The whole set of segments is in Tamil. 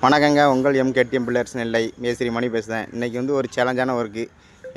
வணக்கங்க. உங்கள் எம். கேடிஎம் பில்லர்ஸ் நெல்லை மேஸ்திரி மணி பேசுகிறேன் இன்றைக்கி வந்து ஒரு சேலஞ்சான ஒர்க்கு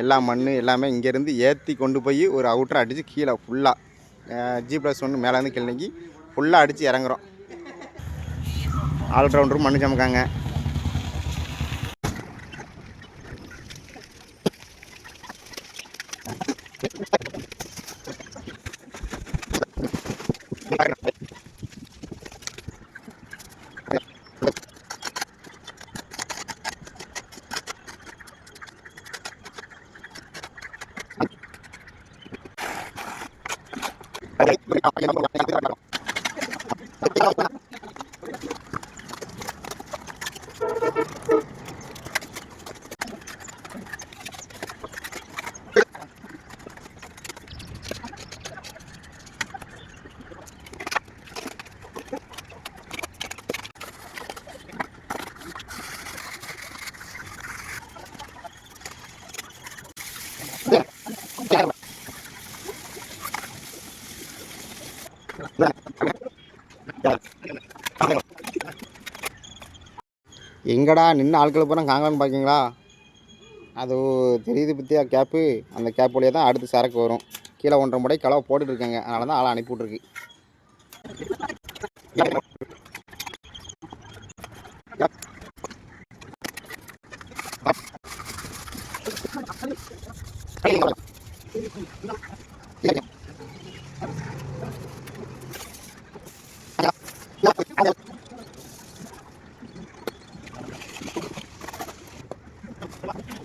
எல்லா மண் எல்லாமே இங்கேருந்து ஏற்றி கொண்டு போய் ஒரு அவுட்டரை அடித்து கீழே ஃபுல்லாக ஜி ப்ளஸ் ஒன்று மேலேருந்து கிழங்கி ஃபுல்லாக அடித்து இறங்குறோம். ஆல்ரவுண்டரும் மண்ணு சமக்காங்க. Okay. எங்கடா நின்று ஆட்கள் பூரா காங்கலான்னு பார்க்கீங்களா? அது தெரியுது பற்றியா கேப்பு அந்த கேப் வழியாக தான் அடுத்து சரக்கு வரும். கீழே ஒன்றரை முறை கலவை போட்டுட்டு இருக்காங்க. அதனால தான் ஆளை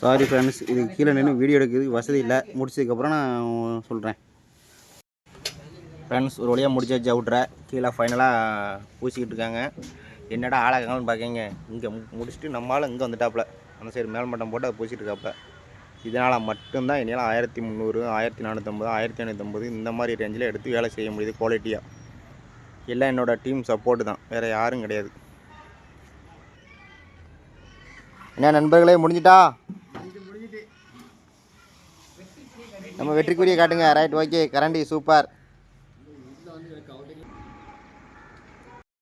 சாரி ஃப்ரெண்ட்ஸ் இது கீழே நின்று வீடியோ எடுக்கிறதுக்கு வசதி இல்லை. முடிச்சதுக்கப்புறம் நான் சொல்கிறேன் ஃப்ரெண்ட்ஸ் ஒரு வழியாக முடிச்சாச்சு அவுட்ரை கீழே ஃபைனலாக பூசிக்கிட்டு இருக்காங்க. என்னடா ஆளாகாங்கன்னு பார்க்கீங்க இங்கே முடிச்சுட்டு நம்மளால் இங்கே வந்துட்டாப்புல. அந்த சைடு மேல் மட்டம் போட்டு அதை பூசிட்டு இருக்காப்புல. இதனால் மட்டும்தான் என்னால் ஆயிரத்தி முந்நூறு ஆயிரத்தி நானூற்றம்பது ஆயிரத்தி ஐநூற்றம்பது இந்த மாதிரி ரேஞ்சில் எடுத்து வேலை செய்ய முடியுது குவாலிட்டியாக எல்லாம் என்னோடய டீம் சப்போர்ட்டு தான். வேறு யாரும் கிடையாது. என்ன நண்பர்களே முடிஞ்சிட்டா? நம்ம வெற்றிக்குரிய காட்டுங்க. ரைட் ஓகே கரண்டி சூப்பர்